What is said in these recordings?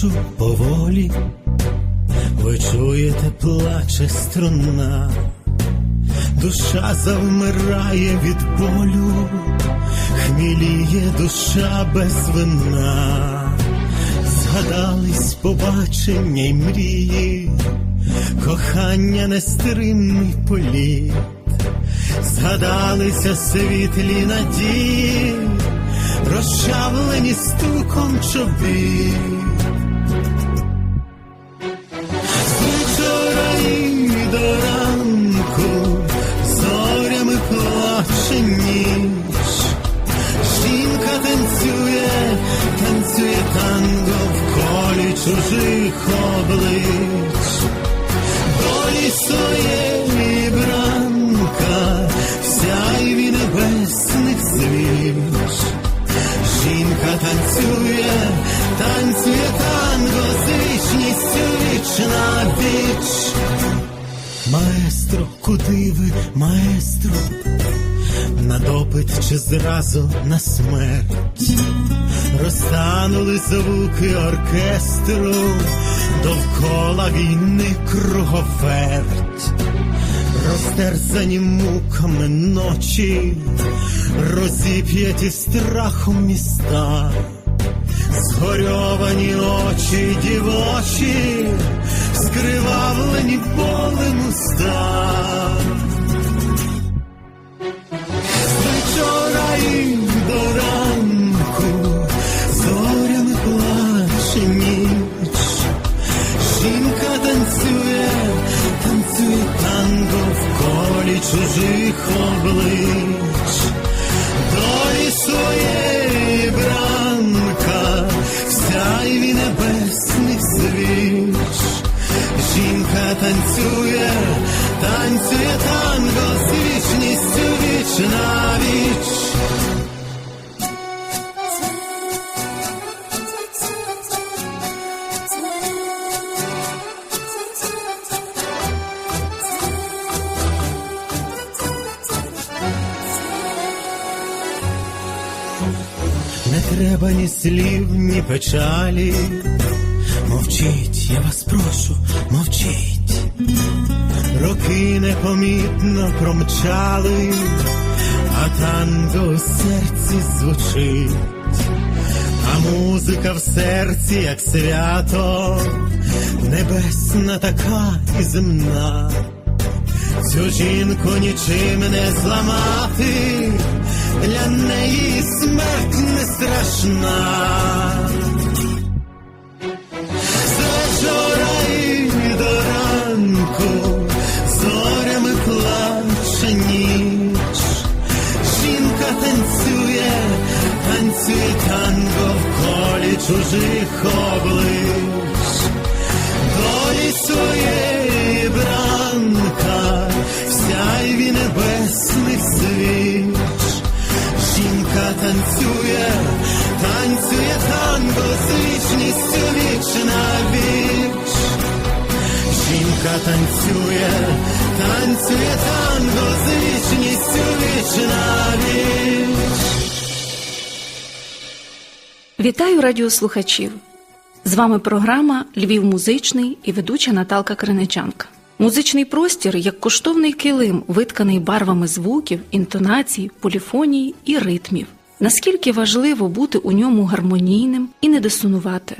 Поволі, поволі, ви чуєте, плаче струна, душа завмирає від болю, хміліє душа без вина, згадались побачення й мрії, кохання нестримний політ, згадалися світлі надії. Розчавлені стуком чобіт. На. Маестро, куди ви, маестро? На допит чи зразу на смерть? Розтанули звуки оркестру, довкола війни круговерть розтерзані муками ночі, розіп'яті страхом міста, згорьовані очі дівочі, скривавлені полем уста. Треба ні слів, ні печалі. Мовчіть, я вас прошу, мовчіть. Роки непомітно промчали, а танго у серці звучить, а музика в серці, як свято, небесна така і земна. Цю жінку нічим не зламати, для неї смерть не страшна. З і до зорями плаче. Жінка танцює, танцює танго в колі чужих облич. Долі своєї танго з вічністю віч. Жінка танцює, танцює танго вічністю віч. Вітаю радіослухачів! З вами програма Львів музичний і ведуча Наталка Криничанка. Музичний простір як коштовний килим, витканий барвами звуків, інтонацій, поліфонії і ритмів. Наскільки важливо бути у ньому гармонійним і не дисонувати?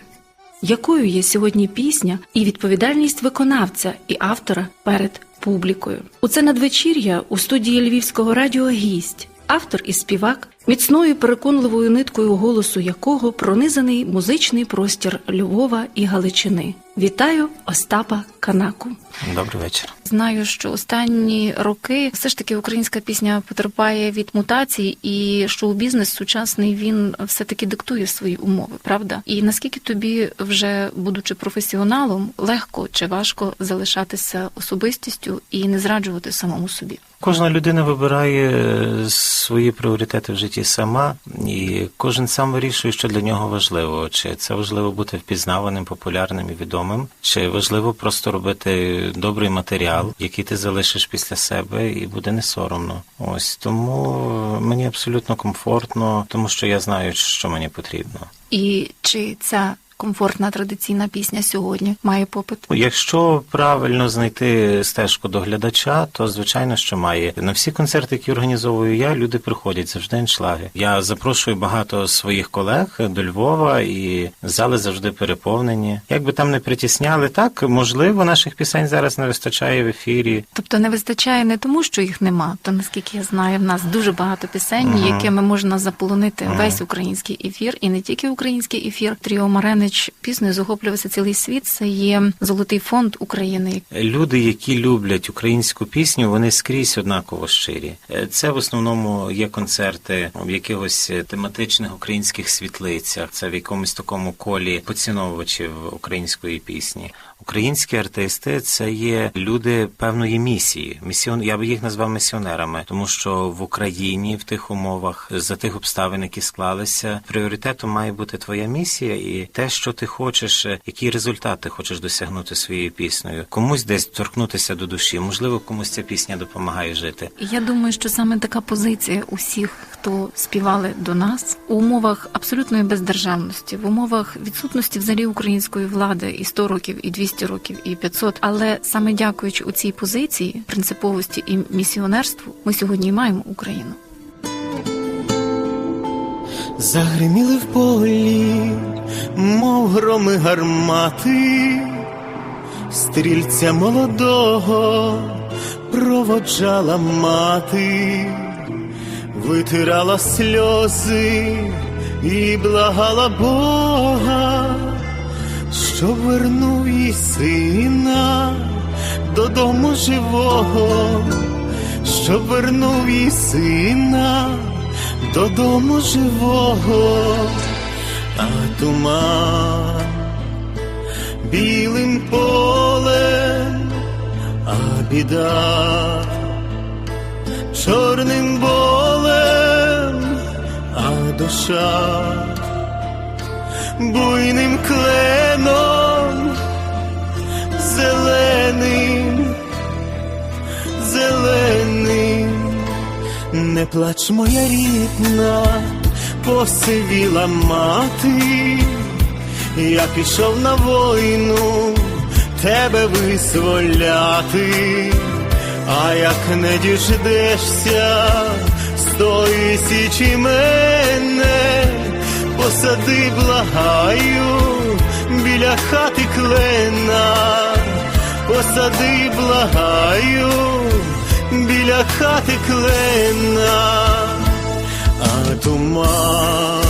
Якою є сьогодні пісня і відповідальність виконавця і автора перед публікою? У це надвечір'я у студії Львівського радіо гість, автор і співак, міцною переконливою ниткою голосу якого пронизаний музичний простір Львова і Галичини. Вітаю Остапа Канаку. Добрий вечір. Знаю, що останні роки все ж таки українська пісня потерпає від мутацій, і шоу-бізнес сучасний він все таки диктує свої умови, правда? І наскільки тобі, вже будучи професіоналом, легко чи важко залишатися особистістю і не зраджувати самому собі? Кожна людина вибирає свої пріоритети в житті сама, і кожен сам вирішує, що для нього важливо. Чи це важливо бути впізнаваним, популярним і відомим, чи важливо просто робити добрий матеріал. Матеріал, який ти залишиш після себе, і буде не соромно. Ось тому е, мені абсолютно комфортно, тому що я знаю, що мені потрібно. І чи ця комфортна традиційна пісня сьогодні має попит? Якщо правильно знайти стежку до глядача, то звичайно, що має на всі концерти, які організовую я, люди приходять завжди аншлаги. Я запрошую багато своїх колег до Львова, і зали завжди переповнені. Як би там не притісняли, так можливо, наших пісень зараз не вистачає в ефірі. Тобто не вистачає не тому, що їх нема, то наскільки я знаю, в нас дуже багато пісень, якими можна заполонити весь український ефір, і не тільки український ефір. Тріо Маренич піснею захоплювався цілий світ. Це є золотий фонд України. Люди, які люблять українську пісню, вони скрізь однаково щирі. Е, Це в основному є концерти в якихось тематичних українських світлицях. Це в якомусь такому колі поціновувачів української пісні. Українські артисти це є люди певної місії. Місіон я би їх назвав місіонерами, тому що в Україні в тих умовах за тих обставин, які склалися, пріоритетом має бути твоя місія і те, що ти хочеш, е, які результати хочеш досягнути своєю піснею. Комусь десь торкнутися до душі. Можливо, комусь ця пісня допомагає жити. Я думаю, що саме така позиція усіх, хто співали до нас у умовах абсолютної бездержавності, в умовах відсутності взагалі української влади і 100 років, і 200 років, і 500. Але саме дякуючи у цій позиції, принциповості і місіонерству, ми сьогодні маємо Україну. Загриміли в полі, мов громи гармати, стрільця молодого проводжала мати, витирала сльози і благала Бога, щоб вернув їй сина додому живого, щоб вернув їй сина додому живого, а туман білим полем, а біда чорним болем, а душа буйним кленом, зеленим, Не плач, моя рідна, посивіла мати, я пішов на війну тебе визволяти, а як не діждешся з тої січі мене, посади, благаю, біля хати клена, посади, благаю біля хати клена, а туман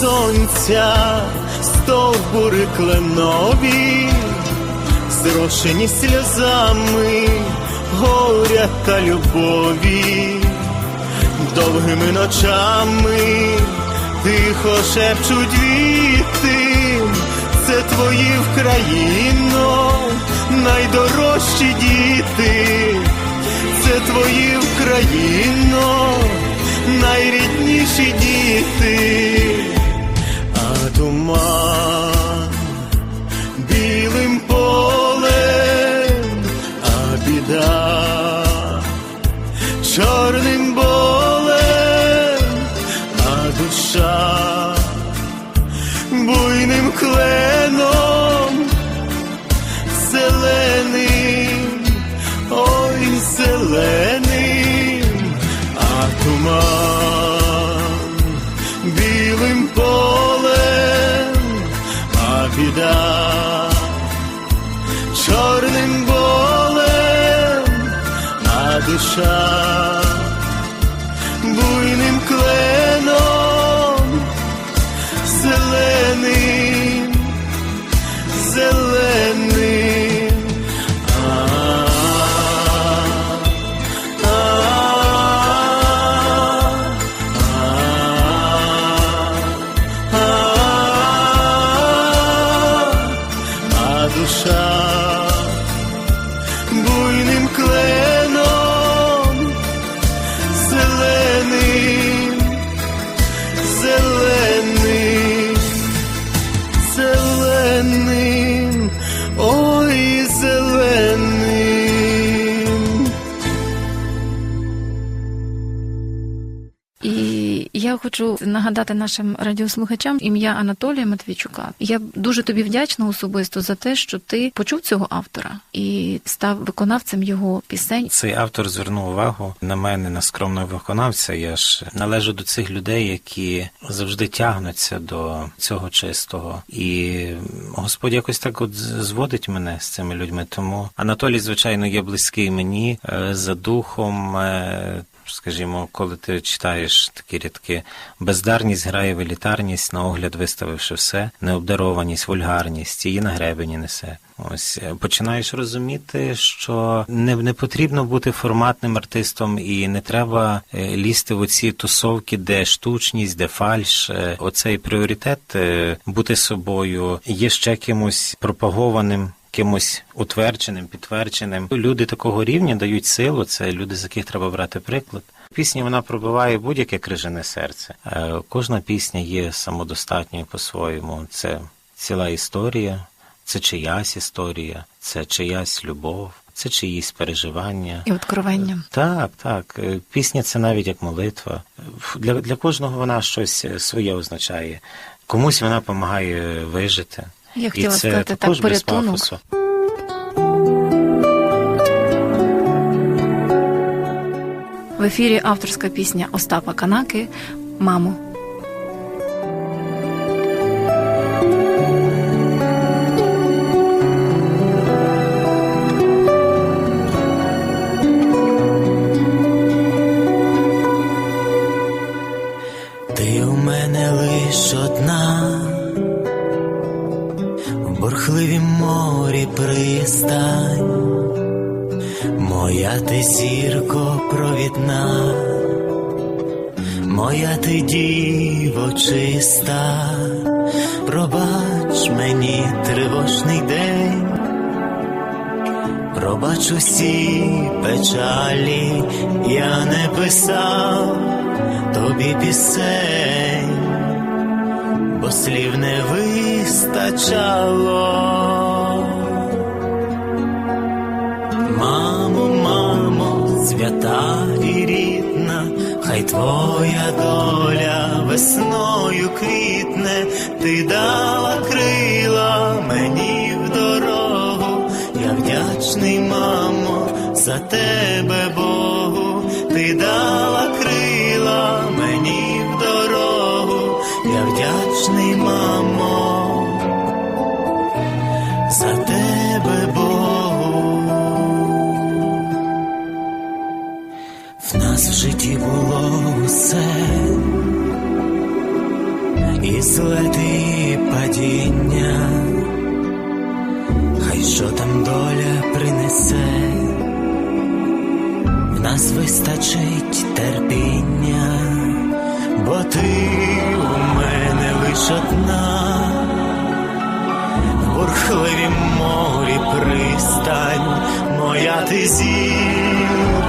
сонця стовбури кленові, зрошені сльозами горя та любові, довгими ночами тихо шепчуть віти, це твої Вкраїно, найдорожчі діти, це твої Вкраїно, kisah хочу нагадати нашим радіослухачам ім'я Анатолія Матвійчука. Я дуже тобі вдячна особисто за те, що ти почув цього автора і став виконавцем його пісень. Цей автор звернув увагу на мене, на скромного виконавця. Я ж належу до цих людей, які завжди тягнуться до цього чистого. І Господь якось так от зводить мене з цими людьми. Тому Анатолій, звичайно, є близький мені е, за духом. Скажімо, коли ти читаєш такі рядки, бездарність грає елітарність, на огляд виставивши все, необдарованість, вульгарність, її на гребені несе. Ось е, починаєш розуміти, що не, не потрібно бути форматним артистом, і не треба е, лізти в оці тусовки, де штучність, де фальш. Е, Оцей пріоритет бути собою є ще кимось пропагованим. Кимось утвердженим, підтвердженим. Люди такого рівня дають силу. Це люди, з яких треба брати приклад. Пісня вона пробиває будь-яке крижане серце. Е, Кожна пісня є самодостатньою по-своєму. Це ціла історія, це чиясь історія, це чиясь любов, це чиїсь переживання. І откровення. Так, так. Е, Пісня це навіть як молитва. Для, для кожного вона щось е, своє означає. Комусь вона допомагає вижити. Я І хотіла це сказати так, без пафосу. В ефірі авторська пісня Остапа Канаки Мамо. Усі печалі, я не писав тобі пісень, бо слів не вистачало. Мамо, мамо, свята і рідна, хай твоя доля весною квітне, ти дала за тебе Богу, ти дала крила мені в дорогу, я вдячний, мамо, за тебе Богу. В нас в житті було усе, і злети, і падіння, що там доля принесе, нас вистачить терпіння, бо ти у мене лиш одна, в бурхливім морі пристань, моя ти зірко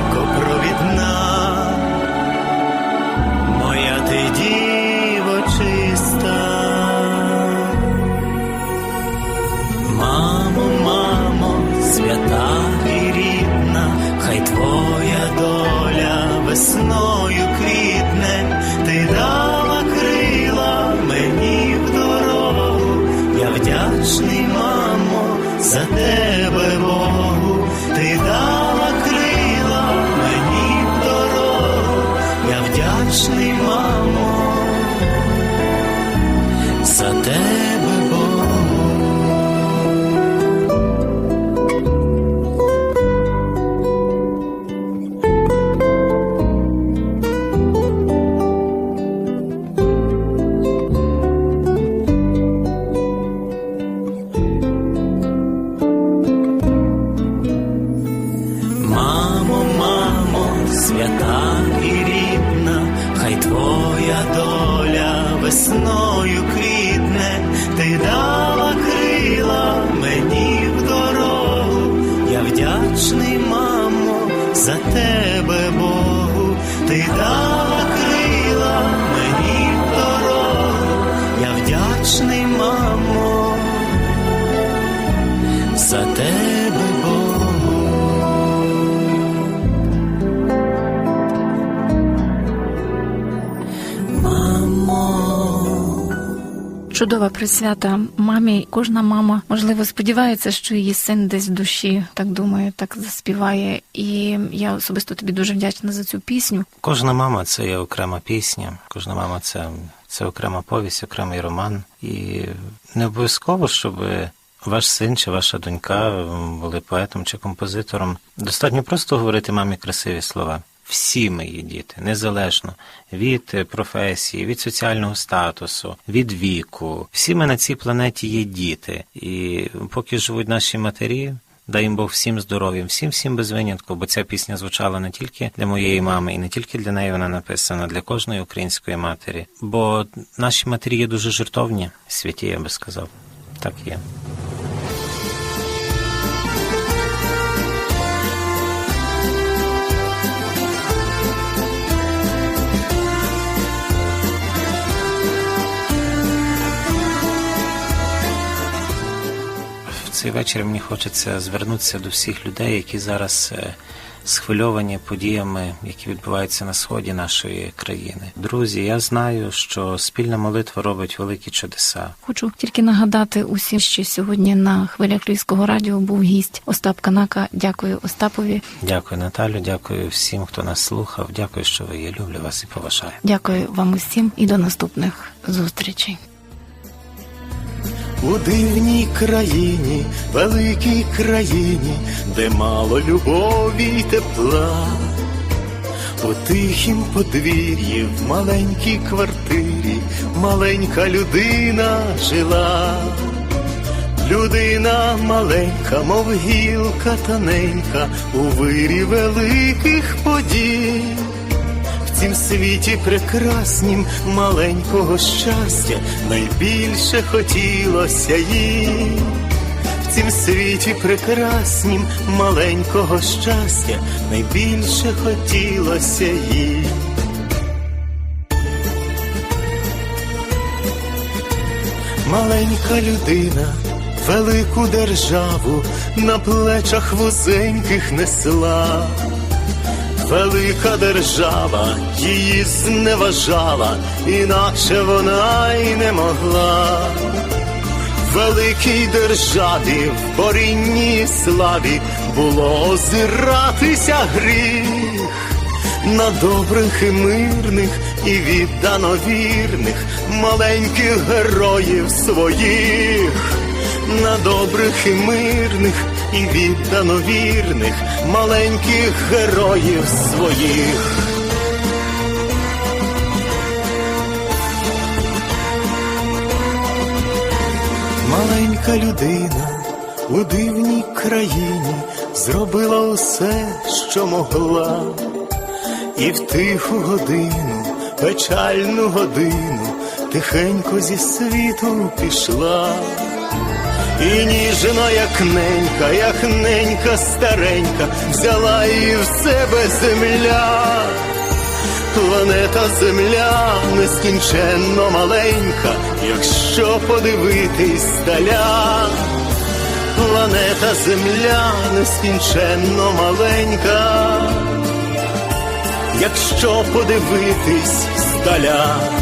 за тебе Богу. Мамо. Чудова присвята мамі. Кожна мама, можливо, сподівається, що її син десь в душі, так думаю, так заспіває. І я особисто тобі дуже вдячна за цю пісню. Кожна мама це є окрема пісня, кожна мама це, це окрема повість, окремий роман. І не обов'язково, щоб ваш син чи ваша донька були поетом чи композитором. Достатньо просто говорити мамі красиві слова. Всі ми є діти, незалежно від е, професії, від соціального статусу, від віку. Всі ми на цій планеті є діти. І поки живуть наші матері, Дай їм Бог всім здоров'ям, всім всім без винятку, бо ця пісня звучала не тільки для моєї мами, і не тільки для неї вона написана, для кожної української матері. Бо наші матері є дуже жертовні, святі, я би сказав. Так є. В цей вечір мені хочеться звернутися до всіх людей, які зараз е, схвильовані подіями, які відбуваються на сході нашої країни. Друзі, я знаю, що спільна молитва робить великі чудеса. Хочу тільки нагадати усім, що сьогодні на хвилях Львівського радіо був гість Остап Канака. Дякую Остапові. Дякую, Наталю, дякую всім, хто нас слухав. Дякую, що ви є. Люблю вас і поважаю. Дякую вам усім і до наступних зустрічей. У дивній країні, великій країні, де мало любові й тепла, у тихім подвір'ї, в маленькій квартирі, маленька людина жила. Людина маленька, мов гілка тоненька, у вирі великих подій. Цім світі прекраснім маленького щастя найбільше хотілося їй. В цім світі прекраснім маленького щастя найбільше хотілося їй. Маленька людина велику державу на плечах вузеньких несла. Велика держава її зневажала, інакше вона й не могла. Великій державі в борінні і славі було озиратися гріх на добрих і мирних і віддано вірних маленьких героїв своїх, на добрих і мирних і віддано вірних маленьких героїв своїх. Маленька людина у дивній країні зробила усе, що могла, і в тиху годину, печальну годину, тихенько зі світу пішла. І ніжно, як ненька, як ненька старенька, взяла її в себе земля. Планета Земля нескінченно маленька, якщо подивитись здаля. Планета Земля нескінченно маленька, якщо подивитись здаля.